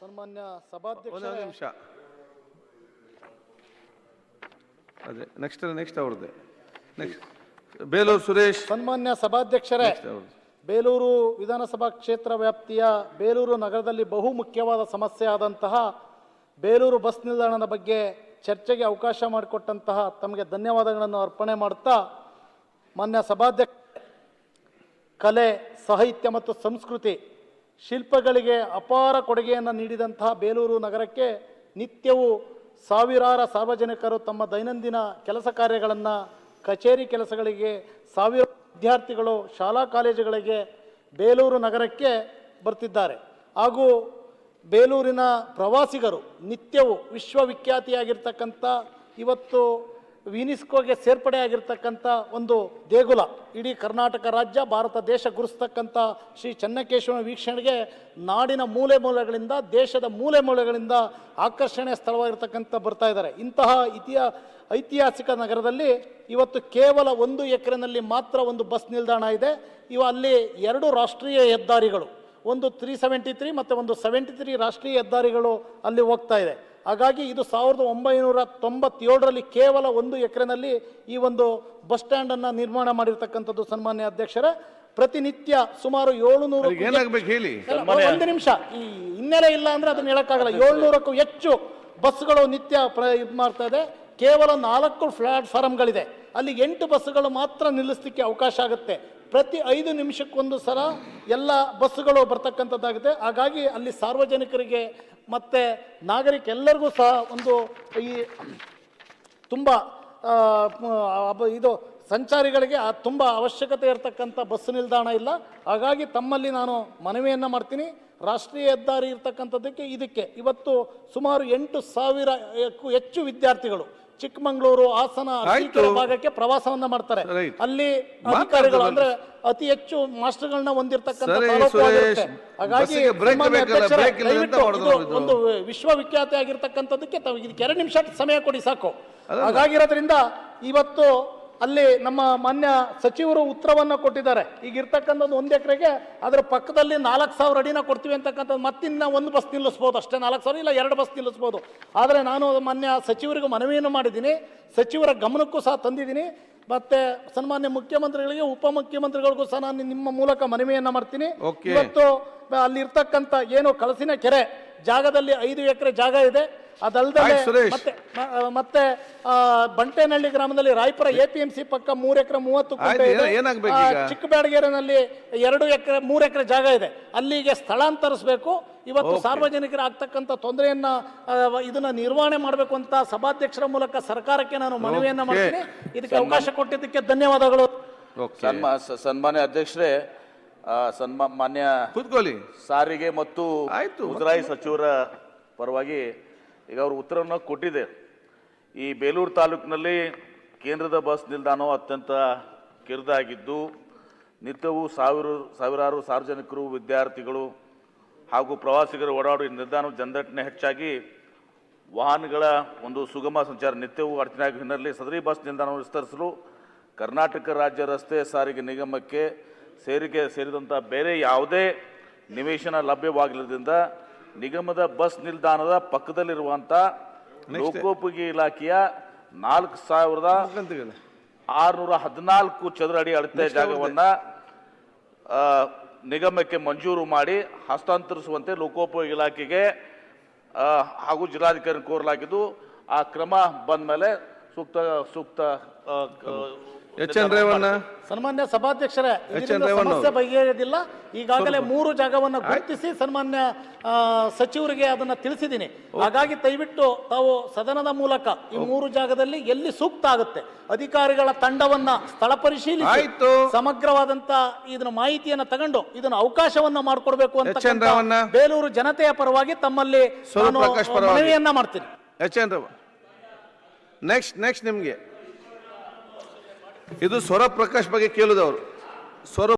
ಸನ್ಮಾನ್ಯ ಒಂದು ನಿಮಿಷ. ಅದೇ ನೆಕ್ಸ್ಟ್ ನೆಕ್ಸ್ಟ್ ಅವ್ರದ್ದೇ. ನೆಕ್ಸ್ಟ್ ಬೇಲೂರು ಸುರೇಶ್. ಸನ್ಮಾನ್ಯ ಸಭಾಧ್ಯಕ್ಷರೇ ಅವ್ರದ್ದು. ಬೇಲೂರು ವಿಧಾನಸಭಾ ಕ್ಷೇತ್ರ ವ್ಯಾಪ್ತಿಯ ಬೇಲೂರು ನಗರದಲ್ಲಿ ಬಹು ಮುಖ್ಯವಾದ ಸಮಸ್ಯೆ ಆದಂತಹ ಬೇಲೂರು ಬಸ್ ನಿಲ್ದಾಣದ ಬಗ್ಗೆ ಚರ್ಚೆಗೆ ಅವಕಾಶ ಮಾಡಿಕೊಟ್ಟಂತಹ ತಮಗೆ ಧನ್ಯವಾದಗಳನ್ನು ಅರ್ಪಣೆ ಮಾಡುತ್ತಾ ಮಾನ್ಯ ಸಭಾಧ್ಯಕ್ಷ ಕಲೆ ಸಾಹಿತ್ಯ ಮತ್ತು ಸಂಸ್ಕೃತಿ ಶಿಲ್ಪಗಳಿಗೆ ಅಪಾರ ಕೊಡುಗೆಯನ್ನು ನೀಡಿದಂತಹ ಬೇಲೂರು ನಗರಕ್ಕೆ ನಿತ್ಯವೂ ಸಾವಿರಾರು ಸಾರ್ವಜನಿಕರು ತಮ್ಮ ದೈನಂದಿನ ಕೆಲಸ ಕಾರ್ಯಗಳನ್ನು, ಕಚೇರಿ ಕೆಲಸಗಳಿಗೆ ಸಾವಿರ ವಿದ್ಯಾರ್ಥಿಗಳು ಶಾಲಾ ಕಾಲೇಜುಗಳಿಗೆ ಬೇಲೂರು ನಗರಕ್ಕೆ ಬರ್ತಿದ್ದಾರೆ. ಹಾಗೂ ಬೇಲೂರಿನ ಪ್ರವಾಸಿಗರು ನಿತ್ಯವೂ ವಿಶ್ವವಿಖ್ಯಾತಿಯಾಗಿರ್ತಕ್ಕಂಥ ಇವತ್ತು ವಿನಿಸ್ಕೋಗೆ ಸೇರ್ಪಡೆಯಾಗಿರ್ತಕ್ಕಂಥ ಒಂದು ದೇಗುಲ, ಇಡೀ ಕರ್ನಾಟಕ ರಾಜ್ಯ, ಭಾರತ ದೇಶ ಗುರುಸ್ತಕ್ಕಂಥ ಶ್ರೀ ಚನ್ನಕೇಶವನ ವೀಕ್ಷಣೆಗೆ ನಾಡಿನ ಮೂಲೆ ಮೂಲೆಗಳಿಂದ ದೇಶದ ಮೂಲೆ ಮೂಲೆಗಳಿಂದ ಆಕರ್ಷಣೆಯ ಸ್ಥಳವಾಗಿರ್ತಕ್ಕಂಥ ಬರ್ತಾ ಇದ್ದಾರೆ. ಇಂತಹ ಇತಿಹಾ, ಐತಿಹಾಸಿಕ ನಗರದಲ್ಲಿ ಇವತ್ತು ಕೇವಲ ಒಂದು ಎಕರೆನಲ್ಲಿ ಮಾತ್ರ ಒಂದು ಬಸ್ ನಿಲ್ದಾಣ ಇದೆ. ಇವ ಅಲ್ಲಿ ಎರಡು ರಾಷ್ಟ್ರೀಯ ಹೆದ್ದಾರಿಗಳು, ಒಂದು ತ್ರೀ ಸೆವೆಂಟಿ ತ್ರೀ ಮತ್ತು ಒಂದು ಸೆವೆಂಟಿ ತ್ರೀ ರಾಷ್ಟ್ರೀಯ ಹೆದ್ದಾರಿಗಳು ಅಲ್ಲಿ ಹೋಗ್ತಾ ಇದೆ. ಹಾಗಾಗಿ ಇದು ಸಾವಿರದ ಒಂಬೈನೂರ ತೊಂಬತ್ತೇಳರಲ್ಲಿ ಕೇವಲ ಒಂದು ಎಕರೆನಲ್ಲಿ ಈ ಒಂದು ಬಸ್ ಸ್ಟ್ಯಾಂಡನ್ನು ನಿರ್ಮಾಣ ಮಾಡಿರ್ತಕ್ಕಂಥದ್ದು ಸನ್ಮಾನ್ಯ ಅಧ್ಯಕ್ಷರ. ಪ್ರತಿನಿತ್ಯ ಸುಮಾರು ಏಳುನೂರು ಏನಾಗ್ಬೇಕು ಹೇಳಿ? ಒಂದು ನಿಮಿಷ. ಈ ಹಿನ್ನೆಲೆ ಇಲ್ಲ ಅಂದ್ರೆ ಅದನ್ನ ಹೇಳಕ್ಕಾಗಲ್ಲ. ಏಳ್ನೂರಕ್ಕೂ ಹೆಚ್ಚು ಬಸ್ಗಳು ನಿತ್ಯ ಪ್ರ ಇದು ಮಾಡ್ತಾ ಇದೆ. ಕೇವಲ ನಾಲ್ಕು ಪ್ಲಾಟ್ಫಾರ್ಮ್ಗಳಿದೆ ಅಲ್ಲಿ ಎಂಟು ಬಸ್ಸುಗಳು ಮಾತ್ರ ನಿಲ್ಲಿಸಲಿಕ್ಕೆ ಅವಕಾಶ ಆಗುತ್ತೆ. ಪ್ರತಿ ಐದು ನಿಮಿಷಕ್ಕೊಂದು ಸಲ ಎಲ್ಲ ಬಸ್ಸುಗಳು ಬರ್ತಕ್ಕಂಥದ್ದಾಗುತ್ತೆ. ಹಾಗಾಗಿ ಅಲ್ಲಿ ಸಾರ್ವಜನಿಕರಿಗೆ ಮತ್ತು ನಾಗರಿಕೆಲ್ಲರಿಗೂ ಸಹ ಒಂದು ಈ ತುಂಬ ಇದು ಸಂಚಾರಿಗಳಿಗೆ ತುಂಬ ಅವಶ್ಯಕತೆ ಇರತಕ್ಕಂಥ ಬಸ್ ನಿಲ್ದಾಣ ಇಲ್ಲ. ಹಾಗಾಗಿ ತಮ್ಮಲ್ಲಿ ನಾನು ಮನವಿಯನ್ನು ಮಾಡ್ತೀನಿ. ರಾಷ್ಟ್ರೀಯ ಹೆದ್ದಾರಿ ಇರ್ತಕ್ಕಂಥದ್ದಕ್ಕೆ ಇದಕ್ಕೆ ಇವತ್ತು ಸುಮಾರು ಎಂಟು ಸಾವಿರಕ್ಕೂ ಹೆಚ್ಚು ವಿದ್ಯಾರ್ಥಿಗಳು ಚಿಕ್ಕಮಗಳೂರು ಹಾಸನ. ಭಾಗಕ್ಕೆ ಪ್ರವಾಸವನ್ನ ಮಾಡ್ತಾರೆ ಅಲ್ಲಿ. ಅಧಿಕಾರಿಗಳು ಅಂದ್ರೆ ಅತಿ ಹೆಚ್ಚು ಮಾಸ್ಟರ್ಗಳನ್ನ ಹೊಂದಿರತಕ್ಕಂಥ ಹಾಗಾಗಿ. ಒಂದು ವಿಶ್ವವಿಖ್ಯಾತಿ ಆಗಿರ್ತಕ್ಕಂಥದ್ದಕ್ಕೆ ತಾವು ಇದಕ್ಕೆ ಎರಡು ನಿಮಿಷ ಸಮಯ ಕೊಡಿ ಸಾಕು ಹಾಗಾಗಿರೋದ್ರಿಂದ ಇವತ್ತು ಅಲ್ಲಿ ನಮ್ಮ ಮಾನ್ಯ ಸಚಿವರು ಉತ್ತರವನ್ನು ಕೊಟ್ಟಿದ್ದಾರೆ. ಈಗ ಇರ್ತಕ್ಕಂಥದ್ದು ಒಂದು ಎಕರೆಗೆ ಅದರ ಪಕ್ಕದಲ್ಲಿ ನಾಲ್ಕು ಸಾವಿರ ಅಡಿನ ಕೊಡ್ತೀವಿ ಅಂತಕ್ಕಂಥದ್ದು ಮತ್ತಿನ್ನ ಒಂದು ಬಸ್ ನಿಲ್ಲಿಸ್ಬೋದು ಅಷ್ಟೇ. ನಾಲ್ಕು ಸಾವಿರ ಇಲ್ಲ ಎರಡು ಬಸ್ ನಿಲ್ಲಿಸ್ಬೋದು. ಆದರೆ ನಾನು ಮಾನ್ಯ ಸಚಿವರಿಗೂ ಮನವಿಯನ್ನು ಮಾಡಿದ್ದೀನಿ. ಸಚಿವರ ಗಮನಕ್ಕೂ ಸಹ ತಂದಿದ್ದೀನಿ. ಮತ್ತೆ ಸನ್ಮಾನ್ಯ ಮುಖ್ಯಮಂತ್ರಿಗಳಿಗೆ ಉಪಮುಖ್ಯಮಂತ್ರಿಗಳಿಗೂ ಸಹ ನಾನು ನಿಮ್ಮ ಮೂಲಕ ಮನವಿಯನ್ನು ಮಾಡ್ತೀನಿ. ಇವತ್ತು ಅಲ್ಲಿ ಇರ್ತಕ್ಕಂಥ ಏನು ಕಳಸಿನ ಕೆರೆ ಜಾಗದಲ್ಲಿ ಐದು ಎಕರೆ ಜಾಗ ಇದೆ. ಅದಲ್ಲದೆ ಮತ್ತೆ ಮತ್ತೆ ಆ, ಬಂಟೇನಹಳ್ಳಿ ಗ್ರಾಮದಲ್ಲಿ Raipura A P M C ಪಕ್ಕ ಮೂರು ಎಕರೆ ಮೂವತ್ತು ಚಿಕ್ಕಬ್ಯಾಡಗೇರಿನಲ್ಲಿ ಎರಡು ಎಕರೆ ಮೂರು ಎಕರೆ ಜಾಗ ಇದೆ. ಅಲ್ಲಿಗೆ ಸ್ಥಳಾಂತರಿಸಬೇಕು. ಇವತ್ತು ಸಾರ್ವಜನಿಕರ ಆಗ್ತಕ್ಕಂಥ ತೊಂದರೆಯನ್ನ ಇದನ್ನ ನಿರ್ವಹಣೆ ಮಾಡಬೇಕು ಅಂತ ಸಭಾಧ್ಯಕ್ಷರ ಮೂಲಕ ಸರ್ಕಾರಕ್ಕೆ ನಾನು ಮನವಿಯನ್ನ. ಮಾಡ್ತೀನಿ. ಇದಕ್ಕೆ ಅವಕಾಶ ಕೊಟ್ಟಿದ್ದಕ್ಕೆ ಧನ್ಯವಾದಗಳು. ಸನ್ಮಾನ್ಯ ಅಧ್ಯಕ್ಷರೇ ಸನ್ಮಾ ಮಾನ್ಯ ಕೂತ್ಕೊಳ್ಳಿ ಸಾರಿಗೆ ಮತ್ತು ಆಯ್ತು. ಮುಜರಾಯಿ ಸಚಿವರ ಪರವಾಗಿ ಈಗ ಅವರು ಉತ್ತರವನ್ನು ಕೊಟ್ಟಿದೆ ಈ ಬೇಲೂರು ತಾಲೂಕಿನಲ್ಲಿ ಕೇಂದ್ರದ ಬಸ್ ನಿಲ್ದಾಣವು ಅತ್ಯಂತ ಕಿರಿದಾಗಿದ್ದು ನಿತ್ಯವೂ ಸಾವಿರ ಸಾವಿರಾರು ಸಾರ್ವಜನಿಕರು ವಿದ್ಯಾರ್ಥಿಗಳು ಹಾಗೂ ಪ್ರವಾಸಿಗರು ಓಡಾಡುವ ನಿಲ್ದಾಣ ಜನದಟ್ಟಣೆ ಹೆಚ್ಚಾಗಿ ವಾಹನಗಳ ಒಂದು ಸುಗಮ ಸಂಚಾರ ನಿತ್ಯವೂ ಅಡಚಣೆ ಆಗುವ ಹಿನ್ನೆಲೆಯಲ್ಲಿ ಸದರಿ ಬಸ್ ನಿಲ್ದಾಣವನ್ನು ವಿಸ್ತರಿಸಲು ಕರ್ನಾಟಕ ರಾಜ್ಯ ರಸ್ತೆ ಸಾರಿಗೆ ನಿಗಮಕ್ಕೆ ಸೇರಿಕೆ ಸೇರಿದಂಥ ಬೇರೆ ಯಾವುದೇ ನಿವೇಶನ ಲಭ್ಯವಾಗಿಲ್ಲದ್ರಿಂದ ನಿಗಮದ ಬಸ್ ನಿಲ್ದಾಣದ ಪಕ್ಕದಲ್ಲಿರುವಂಥ ಲೋಕೋಪಯೋಗಿ ಇಲಾಖೆಯ ನಾಲ್ಕು ಸಾವಿರದ. ಆರುನೂರ ಹದಿನಾಲ್ಕು ಚದರ ಅಡಿ ಅಳತೆ ಜಾಗವನ್ನು ನಿಗಮಕ್ಕೆ ಮಂಜೂರು ಮಾಡಿ ಹಸ್ತಾಂತರಿಸುವಂತೆ ಲೋಕೋಪಯೋಗಿ ಇಲಾಖೆಗೆ ಹಾಗೂ ಜಿಲ್ಲಾಧಿಕಾರಿ ಕೋರಲಾಗಿದ್ದು ಆ ಕ್ರಮ ಬಂದ ಮೇಲೆ ಸೂಕ್ತ ಸೂಕ್ತ ಆ, ಎಚ್ ಎನ್ ರೇವಣ್ಣ? ಸನ್ಮಾನ್ಯ ಸಭಾಧ್ಯಕ್ಷರೇ ಇದರಿಂದ ರೇವಣ್ಣ ಸಮಸ್ಯೆ ಬಗೆಹರಿದಿಲ್ಲ ಈಗಾಗಲೇ ಮೂರು ಜಾಗವನ್ನು ಗುರುತಿಸಿ ಸನ್ಮಾನ್ಯ ಆ, ಸಚಿವರಿಗೆ ಅದನ್ನ ತಿಳಿಸಿದ್ದೀನಿ. ಹಾಗಾಗಿ ದಯವಿಟ್ಟು ತಾವು ಸದನದ ಮೂಲಕ ಈ ಮೂರು ಜಾಗದಲ್ಲಿ ಎಲ್ಲಿ ಸೂಕ್ತ ಆಗುತ್ತೆ ಅಧಿಕಾರಿಗಳ ತಂಡವನ್ನ ಸ್ಥಳ ಪರಿಶೀಲಿಸಿ ಆಯ್ತು. ಸಮಗ್ರವಾದಂತ ಇದನ್ನ ಮಾಹಿತಿಯನ್ನ ತಗೊಂಡು ಇದನ್ನ ಅವಕಾಶವನ್ನ ಮಾಡಿಕೊಡ್ಬೇಕು ಅಂತ ಎಚ್ ಎನ್. ಬೇಲೂರು ಜನತೆಯ ಪರವಾಗಿ ತಮ್ಮಲ್ಲಿ ಸ್ವರೂಪ್ ನಾನು ಪ್ರಕಾಶ್ ಪರವಾಗಿ. ಮನವಿಯನ್ನ ಮಾಡ್ತೀನಿ. H N Revanna. Next next ನಿಮಗೆ. ಇದು ಸ್ವರ ಪ್ರಕಾಶ್ ಬಗ್ಗೆ ಕೇಳಿದವರು. ಸ್ವರ